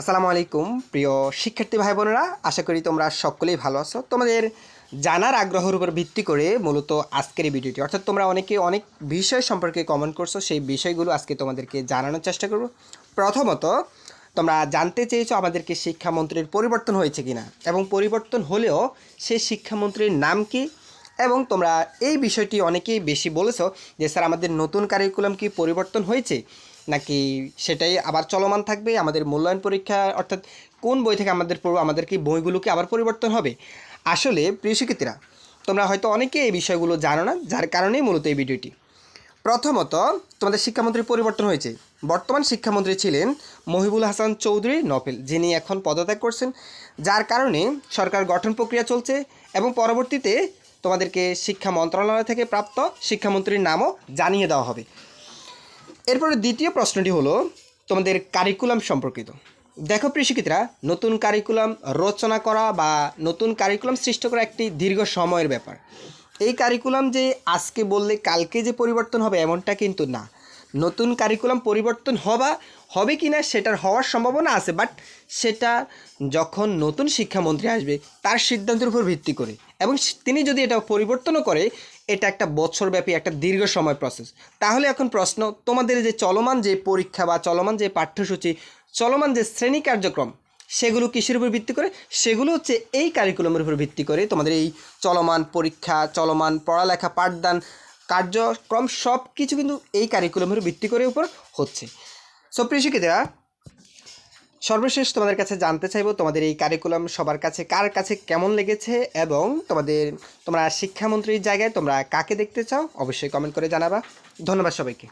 আসসালামু আলাইকুম, প্রিয় শিক্ষার্থী ভাই বোনেরা। আশা করি তোমরা সকলেই ভালো আছো। তোমাদের জানার আগ্রহের উপর ভিত্তি করে মূলত আজকের এই ভিডিওটি, অর্থাৎ তোমরা অনেকে অনেক বিষয় সম্পর্কে কমেন্ট করছ, সেই বিষয়গুলো আজকে তোমাদেরকে জানানোর চেষ্টা করব। প্রথমত, তোমরা জানতে চেয়েছো আমাদেরকে শিক্ষামন্ত্রীর পরিবর্তন হয়েছে কিনা, এবং পরিবর্তন হলেও সেই শিক্ষামন্ত্রীর নাম কি? এবং তোমরা এই বিষয়টি অনেকেই বেশি বলেছ যে, স্যার, আমাদের নতুন কারিকুলাম কি পরিবর্তন হয়েছে? নাকি সেটাই আবার চলমান থাকবে? আমাদের মূল্যায়ন পরীক্ষা, অর্থাৎ কোন বই থেকে আমাদের পড়ব, আমাদের কি বইগুলোকে আবার পরিবর্তন হবে? আসলে প্রিয় শিক্ষার্থীরা, তোমরা হয়তো অনেকে এই বিষয়গুলো জানো না, যার কারণেই মূলত এই ভিডিওটি। প্রথমত, তোমাদের শিক্ষামন্ত্রী পরিবর্তন হয়েছে। বর্তমান শিক্ষামন্ত্রী ছিলেন মহিবুল হাসান চৌধুরী নফেল, যিনি এখন পদত্যাগ করছেন। যার কারণে সরকার গঠন প্রক্রিয়া চলছে এবং পরবর্তীতে তোমাদেরকে শিক্ষা মন্ত্রণালয় থেকে প্রাপ্ত শিক্ষামন্ত্রীর নামও জানিয়ে দেওয়া হবে। এরপরে দ্বিতীয় প্রশ্নটি হলো তোমাদের কারিকুলাম সম্পর্কিত। দেখো প্রিশিক্ষিতরা নতুন কারিকুলাম রচনা করা বা নতুন কারিকুলাম সৃষ্টি করা একটি দীর্ঘ সময়ের ব্যাপার। এই কারিকুলাম যে আজকে বললে কালকে যে পরিবর্তন হবে এমনটা কিন্তু না। নতুন কারিকুলাম পরিবর্তন হবা, হবে কি না সেটার হওয়ার সম্ভাবনা আছে বাট সেটা যখন নতুন শিক্ষামন্ত্রী আসবে, তার সিদ্ধান্তের উপর ভিত্তি করে। এবং তিনি যদি এটা পরিবর্তনও করে, এটা একটা বছরব্যাপী, একটা দীর্ঘ সময় প্রসেস তাহলে এখন প্রশ্ন, তোমাদের যে চলমান যে পরীক্ষা বা চলমান যে পাঠ্যসূচি, চলমান যে শ্রেণি কার্যক্রম, সেগুলো কিসের উপর ভিত্তি করে? সেগুলো হচ্ছে এই কারিকুলামের উপর ভিত্তি করে তোমাদের এই চলমান পরীক্ষা, চলমান পড়ালেখা, পাঠদান কার্যক্রম সব কিছু কিন্তু এই কারিকুলামের ভিত্তি করে উপর হচ্ছে। সো প্রিয় শিক্ষিতরা, সর্বশেষ তোমাদের কাছে জানতে চাইব তোমাদের এই কারিকুলাম সবার কাছে কার কাছে কেমন লেগেছে এবং তোমাদের, তোমরা শিক্ষামন্ত্রীর জায়গায় তোমরা কাকে দেখতে চাও? অবশ্যই কমেন্ট করে জানাবা। ধন্যবাদ সবাইকে।